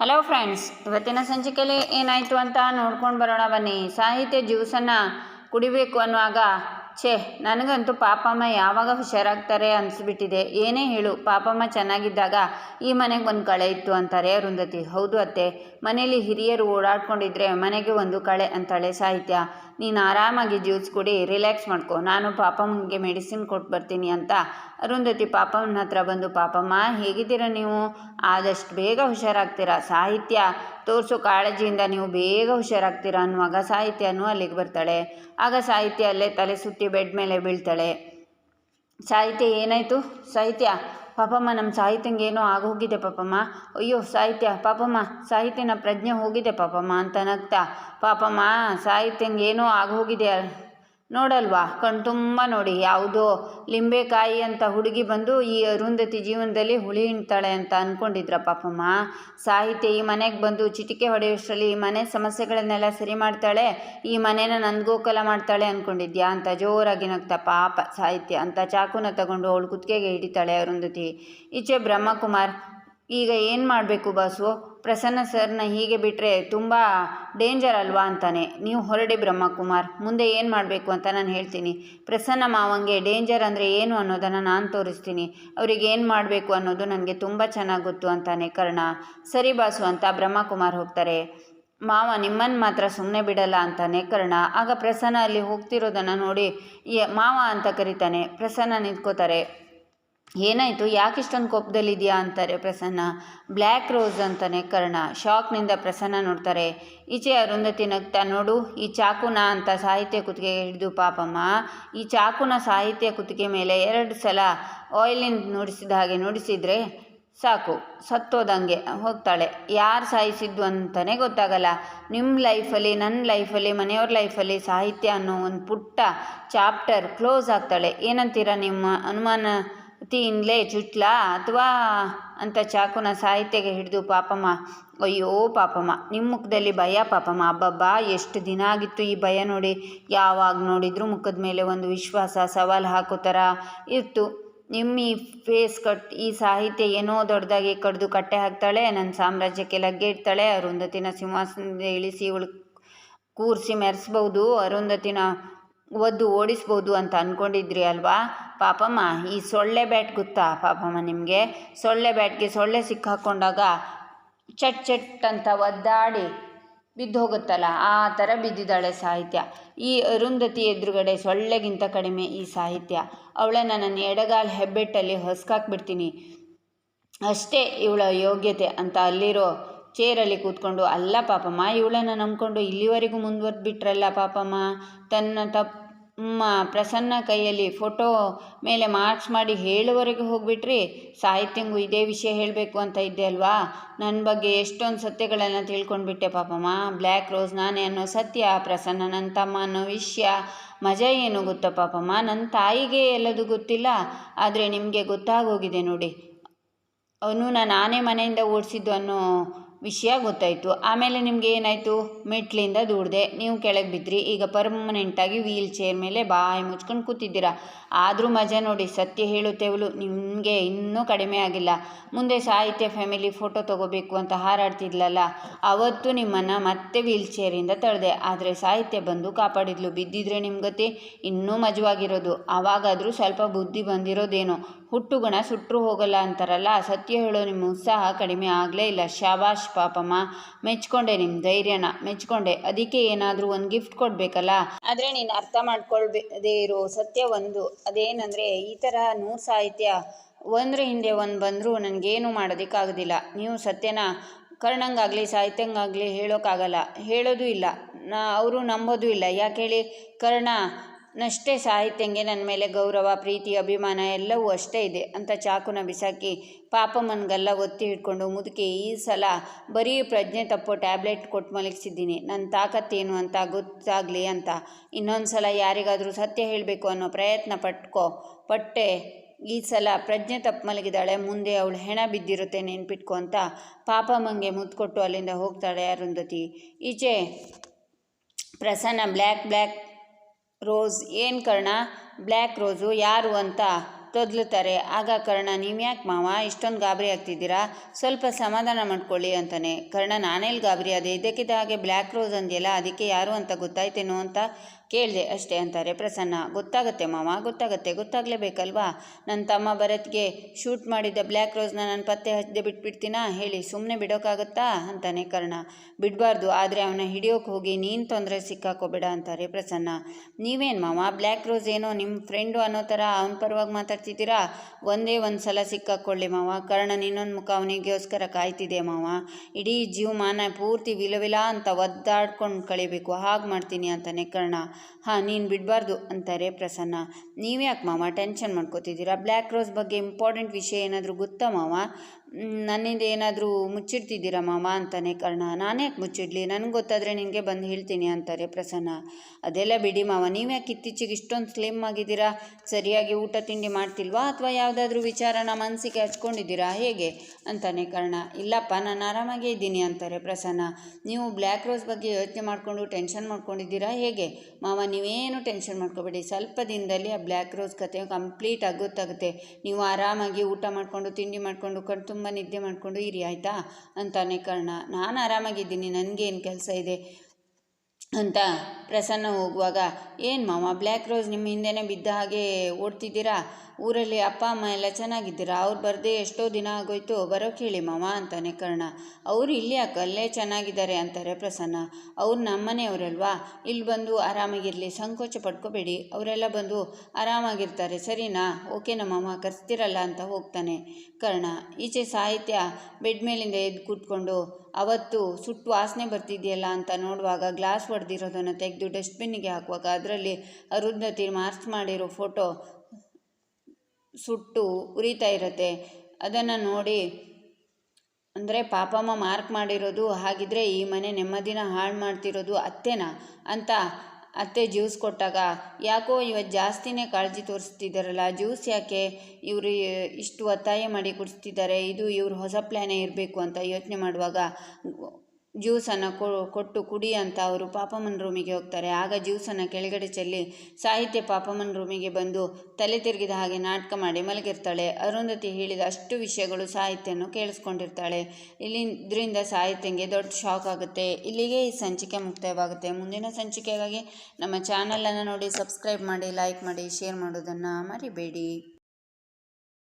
Hello friends ಇವತ್ತಿನ ಸಂಚಿಕೆಯಲ್ಲಿ ಏನಾಯಿತು ಅಂತ ನೋಡ್ಕೊಂಡು ಬರೋಣ ಬನ್ನಿ. ಸಾಹಿತ್ಯ ಜ್ಯೂಸನ್ನು ಕುಡಿಬೇಕು ಅನ್ನುವಾಗ ಛೇ, ನನಗಂತೂ ಪಾಪಮ್ಮ ಯಾವಾಗ ಹುಷಾರಾಗ್ತಾರೆ ಅನಿಸ್ಬಿಟ್ಟಿದೆ. ಏನೇ ಹೇಳು, ಪಾಪಮ್ಮ ಚೆನ್ನಾಗಿದ್ದಾಗ ಈ ಮನೆಗೆ ಒಂದು ಕಳೆ ಇತ್ತು ಅಂತಾರೆ ಅರುಂಧತಿ. ಹೌದು ಅತ್ತೆ ಮನೆಯಲ್ಲಿ ಹಿರಿಯರು ಓಡಾಡ್ಕೊಂಡಿದ್ರೆ ಮನೆಗೆ ಒಂದು ಕಳೆ ಅಂತಾಳೆ ಸಾಹಿತ್ಯ. ನೀನು ಆರಾಮಾಗಿ ಜ್ಯೂಸ್ ಕುಡಿ ರಿಲ್ಯಾಕ್ಸ್ ಮಾಡ್ಕೊ. ನಾನು ಪಾಪಮ್ಮನಿಗೆ ಮೆಡಿಸಿನ್ ಕೊಟ್ಟು ಬರ್ತೀನಿ ಅಂತ ಅರುಂಧತಿ ಪಾಪಮ್ಮನ ಹತ್ರ ಬಂದು, ಪಾಪಮ್ಮ, ಹೇಗಿದ್ದೀರ ನೀವು? ಆದಷ್ಟು ಬೇಗ ಹುಷಾರಾಗ್ತೀರಾ? ಸಾಹಿತ್ಯ ತೋರಿಸೋ ಕಾಳಜಿಯಿಂದ ನೀವು ಬೇಗ ಹುಷಾರಾಗ್ತೀರಾ ಅನ್ನುವಾಗ ಸಾಹಿತ್ಯನೂ ಅಲ್ಲಿಗೆ ಬರ್ತಾಳೆ. ಆಗ ಸಾಹಿತ್ಯ ಅಲ್ಲೇ ತಲೆ ಸುತ್ತಿ ಬೆಡ್ ಮೇಲೆ ಬೀಳ್ತಾಳೆ. ಸಾಹಿತ್ಯ ಏನಾಯಿತು? ಸಾಹಿತ್ಯ, ಪಾಪಮ್ಮ ನಮ್ಮ ಸಾಹಿತ್ಯಂಗೆ ಏನೋ ಆಗೋಗಿದೆ ಪಾಪಮ್ಮ. ಅಯ್ಯೋ, ಸಾಹಿತ್ಯ, ಪಾಪಮ್ಮ, ಸಾಹಿತ್ಯನ ಪ್ರಜ್ಞೆ ಹೋಗಿದೆ ಪಾಪಮ್ಮ ಅಂತ ನಗ್ತಾ. ಪಾಪಮ್ಮ, ಸಾಹಿತ್ಯಂಗೆ ಏನೋ ಆಗೋಗಿದೆ ನೋಡಲ್ವಾ? ಕಣ್ತುಂಬ ನೋಡಿ. ಯಾವುದೋ ಲಿಂಬೆಕಾಯಿ ಅಂತ ಹುಡುಗಿ ಬಂದು ಈ ಅರುಂಧತಿ ಜೀವನದಲ್ಲಿ ಹುಳಿ ಹಿಂಡ್ತಾಳೆ ಅಂತ ಅಂದ್ಕೊಂಡಿದ್ರ ಪಾಪಮ್ಮ? ಸಾಹಿತ್ಯ ಈ ಮನೆಗೆ ಬಂದು ಚಿಟಿಕೆ ಹೊಡೆಯೋಷ್ಟರಲ್ಲಿ ಈ ಮನೆ ಸಮಸ್ಯೆಗಳನ್ನೆಲ್ಲ ಸರಿ ಮಾಡ್ತಾಳೆ, ಈ ಮನೇನ ನಂದಗೋಕಲ ಮಾಡ್ತಾಳೆ ಅಂದ್ಕೊಂಡಿದ್ಯಾ ಅಂತ ಜೋರಾಗಿ ನಗ್ತಾ ಪಾಪ ಸಾಹಿತ್ಯ. ಅಂತ ಚಾಕುನ ತಗೊಂಡು ಅವಳು ಕುತ್ತಿಗೆಗೆ ಹಿಡಿತಾಳೆ ಅರುಂಧತಿ. ಈಚೆ ಬ್ರಹ್ಮಕುಮಾರ್, ಈಗ ಏನು ಮಾಡಬೇಕು ಬಾಸು? ಪ್ರಸನ್ನ ಸರ್ನ ಹೀಗೆ ಬಿಟ್ಟರೆ ತುಂಬ ಡೇಂಜರ್ ಅಲ್ವಾ ಅಂತಾನೆ. ನೀವು ಹೊರಡಿ ಬ್ರಹ್ಮಕುಮಾರ್, ಮುಂದೆ ಏನು ಮಾಡಬೇಕು ಅಂತ ನಾನು ಹೇಳ್ತೀನಿ. ಪ್ರಸನ್ನ ಮಾವಂಗೆ ಡೇಂಜರ್ ಅಂದರೆ ಏನು ಅನ್ನೋದನ್ನು ನಾನು ತೋರಿಸ್ತೀನಿ. ಅವರಿಗೆ ಏನು ಮಾಡಬೇಕು ಅನ್ನೋದು ನನಗೆ ತುಂಬ ಚೆನ್ನಾಗಿ ಗೊತ್ತು ಅಂತಾನೆ ಕರ್ಣ. ಸರಿ ಬಾಸು ಅಂತ ಬ್ರಹ್ಮಕುಮಾರ್ ಹೋಗ್ತಾರೆ. ಮಾವ ನಿಮ್ಮನ್ನು ಮಾತ್ರ ಸುಮ್ಮನೆ ಬಿಡಲ್ಲ ಅಂತಾನೆ ಕರ್ಣ. ಆಗ ಪ್ರಸನ್ನ ಅಲ್ಲಿ ಹೋಗ್ತಿರೋದನ್ನು ನೋಡಿ ಮಾವ ಅಂತ ಕರೀತಾನೆ. ಪ್ರಸನ್ನ ನಿಂತ್ಕೋತಾರೆ. ಏನಾಯಿತು? ಯಾಕೆ ಇಷ್ಟೊಂದು ಕೋಪದಲ್ಲಿದೆಯಾ ಅಂತಾರೆ ಪ್ರಸನ್ನ. ಬ್ಲ್ಯಾಕ್ ರೋಸ್ ಅಂತಾನೆ ಕರ್ಣ. ಶಾಕ್ನಿಂದ ಪ್ರಸನ್ನ ನೋಡ್ತಾರೆ, ಈಚೆ ಅರುಂಧತಿ ನಗ್ತಾ ನೋಡು, ಈ ಚಾಕುನ ಅಂತ ಸಾಹಿತ್ಯ ಕುತ್ತಿಗೆ ಹಿಡಿದು ಪಾಪಮ್ಮ. ಈ ಚಾಕುನ ಸಾಹಿತ್ಯ ಕುತ್ತಿಗೆ ಮೇಲೆ ಎರಡು ಸಲ ಆಯಿಲಿಂದ ನುಡಿಸಿದ ಹಾಗೆ ನುಡಿಸಿದರೆ ಸಾಕು, ಸತ್ತೋದಂಗೆ, ಹೋಗ್ತಾಳೆ. ಯಾರು ಸಾಯಿಸಿದ್ದು ಅಂತಲೇ ಗೊತ್ತಾಗಲ್ಲ. ನಿಮ್ಮ ಲೈಫಲ್ಲಿ ನನ್ನ ಲೈಫಲ್ಲಿ, ಮನೆಯವ್ರ ಲೈಫಲ್ಲಿ ಸಾಹಿತ್ಯ ಅನ್ನೋ ಒಂದು ಪುಟ್ಟ ಚಾಪ್ಟರ್ ಕ್ಲೋಸ್ ಆಗ್ತಾಳೆ. ಏನಂತೀರ ನಿಮ್ಮ ಅನುಮಾನತಿಯಿಂದಲೇ ಚುಟ್ಲಾ ಅಥವಾ ಅಂತ ಚಾಕುನ ಸಾಹಿತ್ಯಗೆ ಹಿಡಿದು ಪಾಪಮ್ಮ. ಅಯ್ಯೋ ಪಾಪಮ್ಮ ನಿಮ್ಮ ಮುಖದಲ್ಲಿ ಭಯ ಪಾಪಮ್ಮ. ಅಬ್ಬಬ್ಬಾ, ಎಷ್ಟು ದಿನ ಆಗಿತ್ತು ಈ ಭಯ ನೋಡಿ. ಯಾವಾಗ ನೋಡಿದ್ರು ಮುಖದ ಮೇಲೆ ಒಂದು ವಿಶ್ವಾಸ, ಸವಾಲು ಹಾಕೋ ಥರ ಇತ್ತು. ನಿಮ್ಮ ಈ ಫೇಸ್ ಕಟ್, ಈ ಸಾಹಿತ್ಯ ಏನೋ ದೊಡ್ಡದಾಗಿ ಕಡಿದು ಕಟ್ಟೆ ಹಾಕ್ತಾಳೆ ನನ್ನ ಸಾಮ್ರಾಜ್ಯಕ್ಕೆ ಲಗ್ಗೆ ಇಡ್ತಾಳೆ, ಅರುಂಧತಿನ ಸಿಂಹಾಸನದಿಂದ ಇಳಿಸಿ ಇವಳು ಕೂರಿಸಿ ಮೆರೆಸ್ಬೋದು, ಅರುಂಧತಿನ ಒದ್ದು ಓಡಿಸ್ಬೋದು ಅಂತ ಅಂದ್ಕೊಂಡಿದ್ರಿ ಅಲ್ವಾ? ಪಾಪಮ್ಮ, ಈ ಸೊಳ್ಳೆ ಬ್ಯಾಟ್ ಗೊತ್ತಾ ಪಾಪಮ್ಮ ನಿಮಗೆ? ಸೊಳ್ಳೆ ಬ್ಯಾಟ್ಗೆ ಸೊಳ್ಳೆ ಸಿಕ್ಕಾಕ್ಕೊಂಡಾಗ ಚಟ್ ಚಟ್ ಅಂತ ಒದ್ದಾಡಿ ಬಿದ್ದು ಹೋಗುತ್ತಲ್ಲ, ಆ ಥರ ಬಿದ್ದಿದ್ದಾಳೆ ಸಾಹಿತ್ಯ. ಈ ಅರುಂಧತಿ ಎದುರುಗಡೆ ಸೊಳ್ಳೆಗಿಂತ ಕಡಿಮೆ ಈ ಸಾಹಿತ್ಯ. ಅವಳನ್ನು ನನ್ನ ಎಡಗಾಲ ಹೆಬ್ಬೆಟ್ಟಲ್ಲಿ ಹೊಸ್ಕಾಕ್ಬಿಡ್ತೀನಿ. ಅಷ್ಟೇ ಇವಳ ಯೋಗ್ಯತೆ ಅಂತ ಅಲ್ಲಿರೋ ಚೇರಲ್ಲಿ ಕೂತ್ಕೊಂಡು, ಅಲ್ಲ ಪಾಪಮ್ಮ, ಇವಳನ್ನು ನಂಬ್ಕೊಂಡು ಇಲ್ಲಿವರೆಗೂ ಮುಂದುವರೆದು ಬಿಟ್ರಲ್ಲ ಪಾಪಮ್ಮ? ತನ್ನ ತಮ್ಮ ಪ್ರಸನ್ನ ಕೈಯಲ್ಲಿ ಫೋಟೋ ಮೇಲೆ ಮಾರ್ಕ್ಸ್ ಮಾಡಿ ಹೇಳುವವರೆಗೆ ಹೋಗ್ಬಿಟ್ರಿ ಸಾಹಿತ್ಯಂಗೂ ಇದೇ ವಿಷಯ ಹೇಳಬೇಕು ಅಂತ ಇದ್ದೆ ಅಲ್ವಾ? ನನ್ನ ಬಗ್ಗೆ ಎಷ್ಟೊಂದು ಸತ್ಯಗಳನ್ನು ತಿಳ್ಕೊಂಡ್ಬಿಟ್ಟೆ ಪಾಪಮ್ಮ. ಬ್ಲ್ಯಾಕ್ ರೋಸ್ ನಾನೇ ಅನ್ನೋ ಸತ್ಯ, ಪ್ರಸನ್ನ ನನ್ನ ತಮ್ಮ ಅನ್ನೋ ವಿಷಯ. ಮಜಾ ಏನು ಗೊತ್ತಾ ಪಾಪಮ್ಮ? ನನ್ನ ತಾಯಿಗೆ ಎಲ್ಲದು ಗೊತ್ತಿಲ್ಲ, ಆದರೆ ನಿಮಗೆ ಗೊತ್ತಾಗೋಗಿದೆ ನೋಡಿ. ಅವನು ನಾನೇ ಮನೆಯಿಂದ ಓಡಿಸಿದ್ದು ಅನ್ನೋ ವಿಷಯ ಗೊತ್ತಾಯಿತು. ಆಮೇಲೆ ನಿಮಗೆ ಏನಾಯಿತು? ಮೆಟ್ಲಿಂದ ದೂಡಿದೆ. ನೀವು ಕೆಳಗೆ ಬಿದ್ದಿರಿ ಈಗ ಪರ್ಮನೆಂಟಾಗಿ ವೀಲ್ ಚೇರ್ ಮೇಲೆ ಬಾಯಿ ಮುಚ್ಕೊಂಡು ಕೂತಿದ್ದೀರಾ? ಆದರೂ ಮಜಾ ನೋಡಿ, ಸತ್ಯ ಹೇಳುತ್ತೇವಳು ನಿಮಗೆ ಇನ್ನೂ ಕಡಿಮೆ ಆಗಿಲ್ಲ. ಮುಂದೆ ಸಾಹಿತ್ಯ ಫ್ಯಾಮಿಲಿ ಫೋಟೋ ತಗೋಬೇಕು ಅಂತ ಹಾರಾಡ್ತಿದ್ಲಲ್ಲ? ಅವತ್ತು ನಿಮ್ಮನ್ನು ಮತ್ತೆ ವೀಲ್ ಚೇರಿಂದ ತಳ್ದೆ. ಆದರೆ ಸಾಹಿತ್ಯ ಬಂದು ಕಾಪಾಡಿದ್ಲು. ಬಿದ್ದಿದ್ರೆ ನಿಮ್ಮ ಗತಿ ಇನ್ನೂ ಮಜವಾಗಿರೋದು. ಆವಾಗಾದರೂ ಸ್ವಲ್ಪ ಬುದ್ಧಿ ಬಂದಿರೋದೇನೋ. ಹುಟ್ಟುಗುಣ ಸುಟ್ಟರು ಹೋಗಲ್ಲ ಅಂತಾರಲ್ಲ ಸತ್ಯ ಹೇಳೋ ನಿಮ್ಮ ಉತ್ಸಾಹ ಕಡಿಮೆ ಆಗಲೇ ಇಲ್ಲ. ಶಾಬಾಷ್ ಪಾಪಮ್ಮ, ಮೆಚ್ಕೊಂಡೆ ನಿಮ್ಮ ಧೈರ್ಯನ, ಮೆಚ್ಕೊಂಡೆ. ಅದಕ್ಕೆ ಏನಾದರೂ ಒಂದು ಗಿಫ್ಟ್ ಕೊಡಬೇಕಲ್ಲ? ಆದರೆ ನೀನು ಅರ್ಥ ಮಾಡ್ಕೊಳ್ಬೇದೇ ಇರೋ ಸತ್ಯ ಒಂದು. ಅದೇನಂದರೆ, ಈ ಥರ ನೂರು ಸಾಹಿತ್ಯ ಒಂದ್ರ ಹಿಂದೆ ಒಂದು ಬಂದರೂ ನನಗೇನು ಮಾಡೋದಕ್ಕಾಗೋದಿಲ್ಲ. ನೀವು ಸತ್ಯನ ಕರ್ಣಂಗಾಗಲಿ, ಸಾಹಿತ್ಯಂಗಾಗಲಿ ಹೇಳೋಕ್ಕಾಗಲ್ಲ. ಹೇಳೋದು ಇಲ್ಲ. ನಾ, ಅವರು ನಂಬೋದು ಇಲ್ಲ. ಯಾಕೆ ಹೇಳಿ? ಕರ್ಣ ನಷ್ಟೇ ಸಾಹಿತ್ಯಂಗೆ ನನ್ನ ಮೇಲೆ ಗೌರವ, ಪ್ರೀತಿ, ಅಭಿಮಾನ ಎಲ್ಲವೂ ಅಷ್ಟೇ ಇದೆ ಅಂತ ಚಾಕುನ ಬಿಸಾಕಿ ಪಾಪಮ್ಮನಿಗೆಲ್ಲ ಒತ್ತಿ ಹಿಡ್ಕೊಂಡು ಮುದುಕಿ, ಈ ಸಲ ಬರೀ ಪ್ರಜ್ಞೆ ತಪ್ಪೋ ಟ್ಯಾಬ್ಲೆಟ್ ಕೊಟ್ಟು ಮಲಗಿಸಿದ್ದೀನಿ. ನನ್ನ ತಾಕತ್ತೇನು ಅಂತ ಗೊತ್ತಾಗಲಿ ಅಂತ. ಇನ್ನೊಂದು ಸಲ ಯಾರಿಗಾದರೂ ಸತ್ಯ ಹೇಳಬೇಕು ಅನ್ನೋ ಪ್ರಯತ್ನ ಪಟ್ಕೋ. ಪಟ್ಟೆ, ಈ ಸಲ ಪ್ರಜ್ಞೆ ತಪ್ಪು ಮಲಗಿದಾಳೆ, ಮುಂದೆ ಅವಳು ಹೆಣ ಬಿದ್ದಿರುತ್ತೆ ನೆನ್ಪಿಟ್ಕೊ ಅಂತ ಪಾಪ ಮಂಗೆ ಅಲ್ಲಿಂದ ಹೋಗ್ತಾಳೆ ಅರುಂಧತಿ. ಈಚೆ ಪ್ರಸನ್ನ ಬ್ಲ್ಯಾಕ್ ಬ್ಲ್ಯಾಕ್ ರೋಸ್ ಏನು ಕರ್ಣ? ಬ್ಲ್ಯಾಕ್ ರೋಸು ಯಾರು ಅಂತ? ತೊದಲುತ್ತಾರೆ. ಆಗ ಕರ್ಣ, ನೀವು ಯಾಕೆ ಮಾವ? ಇಷ್ಟೊಂದು ಗಾಬರಿ ಆಗ್ತಿದ್ದೀರಾ? ಸ್ವಲ್ಪ ಸಮಾಧಾನ ಮಾಡ್ಕೊಳ್ಳಿ ಅಂತಾನೆ. ಕರ್ಣ ನಾನೇಲಿ ಗಾಬರಿ ಅದೇ ಇದಕ್ಕಿದ್ದ ಹಾಗೆ ಬ್ಲ್ಯಾಕ್ ರೋಸ್ ಅಂದ್ಯಲ್ಲ, ಅದಕ್ಕೆ ಯಾರು ಅಂತ ಗೊತ್ತಾಯ್ತೇನೋ ಅಂತ ಕೇಳಿದೆ ಅಷ್ಟೇ ಅಂತಾರೆ ಪ್ರಸನ್ನ. ಗೊತ್ತಾಗುತ್ತೆ ಮಾವ, ಗೊತ್ತಾಗುತ್ತೆ. ಗೊತ್ತಾಗಲೇಬೇಕಲ್ವಾ? ನನ್ನ ತಮ್ಮ ಭರತ್ಗೆ ಶೂಟ್ ಮಾಡಿದ್ದ ಬ್ಲ್ಯಾಕ್ ರೋಸ್ನ ನಾನು ಪತ್ತೆ ಹಚ್ಚದೆ ಬಿಟ್ಬಿಡ್ತೀನಾ? ಹೇಳಿ ಸುಮ್ಮನೆ ಬಿಡೋಕ್ಕಾಗುತ್ತಾ ಅಂತಾನೆ ಕರ್ಣ. ಬಿಡಬಾರ್ದು, ಆದರೆ ಅವನ ಹಿಡಿಯೋಕೆ ಹೋಗಿ ನೀನು ತೊಂದರೆ ಸಿಕ್ಕಾಕೋಬೇಡ ಅಂತಾರೆ ಪ್ರಸನ್ನ. ನೀವೇನು ಮಾವ? ಬ್ಲ್ಯಾಕ್ ರೋಸ್ ಏನೋ ನಿಮ್ಮ ಫ್ರೆಂಡು ಅನ್ನೋ ಥರ ಅವನ ಪರವಾಗಿ ಮಾತಾಡ್ತಿದ್ದೀರಾ ಒಂದೇ ಒಂದು ಸಲ ಸಿಕ್ಕಾಕೊಳ್ಳಿ ಮಾವ. ಕರ್ಣನ ಇನ್ನೊಂದು ಮುಖ ಅವನಿಗೋಸ್ಕರ ಕಾಯ್ತಿದೆ ಮಾವ. ಇಡೀ ಜೀವಮಾನ ಪೂರ್ತಿ ವಿಲವಿಲ ಅಂತ ಒದ್ದಾಡ್ಕೊಂಡು ಕಳಿಬೇಕು. ಹಾಗೆ ಮಾಡ್ತೀನಿ ಅಂತಾನೆ ಕರ್ಣ. ಹಾಂ, ನೀನು ಬಿಡಬಾರ್ದು ಅಂತಾರೆ ಪ್ರಸನ್ನ. ನೀವ್ಯಾಕೆ ಮಾವ? ಟೆನ್ಷನ್ ಮಾಡ್ಕೋತಿದ್ದೀರಾ? ಬ್ಲ್ಯಾಕ್ ರೋಸ್ ಬಗ್ಗೆ ಇಂಪಾರ್ಟೆಂಟ್ ವಿಷಯ ಏನಾದರೂ ಗೊತ್ತಾ ಮಾವ? ನನ್ನಿಂದ ಏನಾದರೂ ಮುಚ್ಚಿಡ್ತಿದ್ದೀರ ಮಾವ ಅಂತಾನೆ ಕರ್ಣ. ನಾನೇ ಮುಚ್ಚಿಡ್ಲಿ, ನನಗೆ ಗೊತ್ತಾದರೆ ನಿನಗೆ ಬಂದು ಹೇಳ್ತೀನಿ ಅಂತಾರೆ ಪ್ರಸನ್ನ. ಅದೆಲ್ಲ ಬಿಡಿ ಮಾವ ನೀವ್ಯಾಕೆ ಇತ್ತೀಚೆಗೆ ಇಷ್ಟೊಂದು ಸ್ಲಿಮ್ ಆಗಿದ್ದೀರಾ? ಸರಿಯಾಗಿ ಊಟ ತಿಂಡಿ ಮಾಡ್ತಿಲ್ವಾ? ಅಥವಾ ಯಾವುದಾದ್ರೂ ವಿಚಾರನ ಮನಸ್ಸಿಗೆ ಹಚ್ಕೊಂಡಿದ್ದೀರಾ? ಹೇಗೆ? ಅಂತಾನೆ ಕರ್ಣ. ಇಲ್ಲಪ್ಪ, ನಾನು ಆರಾಮಾಗೇ ಇದ್ದೀನಿ ಅಂತಾರೆ ಪ್ರಸನ್ನ. ನೀವು ಬ್ಲ್ಯಾಕ್ ರೋಸ್ ಬಗ್ಗೆ ಯೋಚನೆ ಮಾಡಿಕೊಂಡು ಟೆನ್ಷನ್ ಮಾಡ್ಕೊಂಡಿದ್ದೀರಾ? ಹೇಗೆ? ಮಾವ ನೀವೇನು ಟೆನ್ಷನ್ ಮಾಡ್ಕೋಬೇಡಿ. ಸ್ವಲ್ಪ ದಿನದಲ್ಲಿ ಆ ಬ್ಲ್ಯಾಕ್ ರೋಸ್ ಕತೆ ಕಂಪ್ಲೀಟ್ ಆಗಿ ಗೊತ್ತಾಗುತ್ತೆ. ನೀವು ಆರಾಮಾಗಿ ಊಟ ಮಾಡಿಕೊಂಡು, ತಿಂಡಿ ಮಾಡಿಕೊಂಡು ಕಣ್ ನಿದ್ದೆ ಮಾಡಿಕೊಂಡು ಇರಿ ಆಯಿತಾ? ಅಂತಾನೆ ಕರ್ಣ. ನಾನು ಆರಾಮಾಗಿದ್ದೀನಿ. ನನಗೇನು ಕೆಲಸ ಇದೆ? ಅಂತ ಪ್ರಸನ್ನ ಹೋಗುವಾಗ, ಏನು ಮಾವ ಬ್ಲ್ಯಾಕ್ ರೋಸ್ ನಿಮ್ಮ ಹಿಂದೆನೇ ಬಿದ್ದ ಹಾಗೆ ಓಡ್ತಿದ್ದೀರಾ? ಊರಲ್ಲಿ ಅಪ್ಪ, ಅಮ್ಮ ಎಲ್ಲ ಚೆನ್ನಾಗಿದ್ದೀರಾ? ಅವ್ರು ಬರದೆ ಎಷ್ಟೋ ದಿನ ಆಗೋಯ್ತು, ಬರೋಕೆ ಹೇಳಿ ಮಾವ, ಅಂತಾನೆ ಕರ್ಣ. ಅವರು ಇಲ್ಲಿ ಯಾಕೆ ಅಲ್ಲೇ ಚೆನ್ನಾಗಿದ್ದಾರೆ? ಅಂತಾರೆ ಪ್ರಸನ್ನ. ಅವ್ರು ನಮ್ಮನೆಯವರಲ್ವಾ ಇಲ್ಲಿ ಬಂದು ಆರಾಮಾಗಿರಲಿ, ಸಂಕೋಚ ಪಡ್ಕೋಬೇಡಿ. ಅವರೆಲ್ಲ ಬಂದು ಆರಾಮಾಗಿರ್ತಾರೆ, ಸರಿನಾ? ಓಕೆನಾ ಮಾಮ ಕರೆಸ್ತಿರಲ್ಲ? ಅಂತ ಹೋಗ್ತಾನೆ ಕರ್ಣ. ಈಚೆ ಸಾಹಿತ್ಯ ಬೆಡ್ ಮೇಲಿಂದ ಎದ್ದು ಕೂತ್ಕೊಂಡು ಅವತ್ತು ಸುಟ್ಟು ವಾಸನೆ ಬರ್ತಿದೆಯಲ್ಲ ಅಂತ ನೋಡುವಾಗ ಗ್ಲಾಸ್ ಹೊಡೆದಿರೋದನ್ನು ತೆಗೆದು ಡಸ್ಟ್ಬಿನ್ನಿಗೆ ಹಾಕುವಾಗ ಅದರಲ್ಲಿ ಅರುಂಧತಿ ಮಾರ್ಚ್ ಮಾಡಿರೋ ಫೋಟೋ ಸುಟ್ಟು ಉರಿತಾ ಇರುತ್ತೆ. ಅದನ್ನು ನೋಡಿ ಅಂದರೆ ಪಾಪಮ್ಮ ಮಾರ್ಕ್ ಮಾಡಿರೋದು ಹಾಗಿದ್ರೆ ಈ ಮನೆ ನೆಮ್ಮದಿನ ಹಾಳು ಮಾಡ್ತಿರೋದು ಅತ್ತೆನಾ ಅಂತ ಅತ್ತೆ ಜ್ಯೂಸ್ ಕೊಟ್ಟಾಗ, ಯಾಕೋ ಇವತ್ತು ಜಾಸ್ತಿನೇ ಕಾಳಜಿ ತೋರಿಸ್ತಿದ್ದಾರಲ್ಲ ಜ್ಯೂಸ್ ಯಾಕೆ? ಇವರು ಇಷ್ಟು ಒತ್ತಾಯ ಮಾಡಿ ಕುಡಿಸ್ತಿದ್ದಾರೆ, ಇದು ಇವ್ರ ಹೊಸ ಪ್ಲ್ಯಾನೇ ಇರಬೇಕು ಅಂತ ಯೋಚನೆ ಮಾಡುವಾಗ ಜ್ಯೂಸನ್ನು ಕೊಟ್ಟು ಕುಡಿ ಅಂತ ಅವರು ಪಾಪಮ್ಮನ ರೂಮಿಗೆ ಹೋಗ್ತಾರೆ. ಆಗ ಜ್ಯೂಸನ್ನು ಕೆಳಗಡೆ ಚೆಲ್ಲಿ ಸಾಹಿತ್ಯ ಪಾಪಮ್ಮನ ರೂಮಿಗೆ ಬಂದು ತಲೆ ತಿರುಗಿದ ಹಾಗೆ ನಾಟಕ ಮಾಡಿ ಮಲಗಿರ್ತಾಳೆ. ಅರುಂಧತಿ ಹೇಳಿದ ಅಷ್ಟು ವಿಷಯಗಳು ಸಾಹಿತ್ಯವನ್ನು ಕೇಳಿಸ್ಕೊಂಡಿರ್ತಾಳೆ. ಇಲ್ಲಿ ಇದರಿಂದ ಸಾಹಿತ್ಯಂಗೆ ದೊಡ್ಡ ಶಾಕ್ ಆಗುತ್ತೆ. ಇಲ್ಲಿಗೆ ಈ ಸಂಚಿಕೆ ಮುಕ್ತಾಯವಾಗುತ್ತೆ. ಮುಂದಿನ ಸಂಚಿಕೆಗಾಗಿ ನಮ್ಮ ಚಾನಲನ್ನು ನೋಡಿ ಸಬ್ಸ್ಕ್ರೈಬ್ ಮಾಡಿ ಲೈಕ್ ಮಾಡಿ ಶೇರ್ ಮಾಡೋದನ್ನು ಮರಿಬೇಡಿ.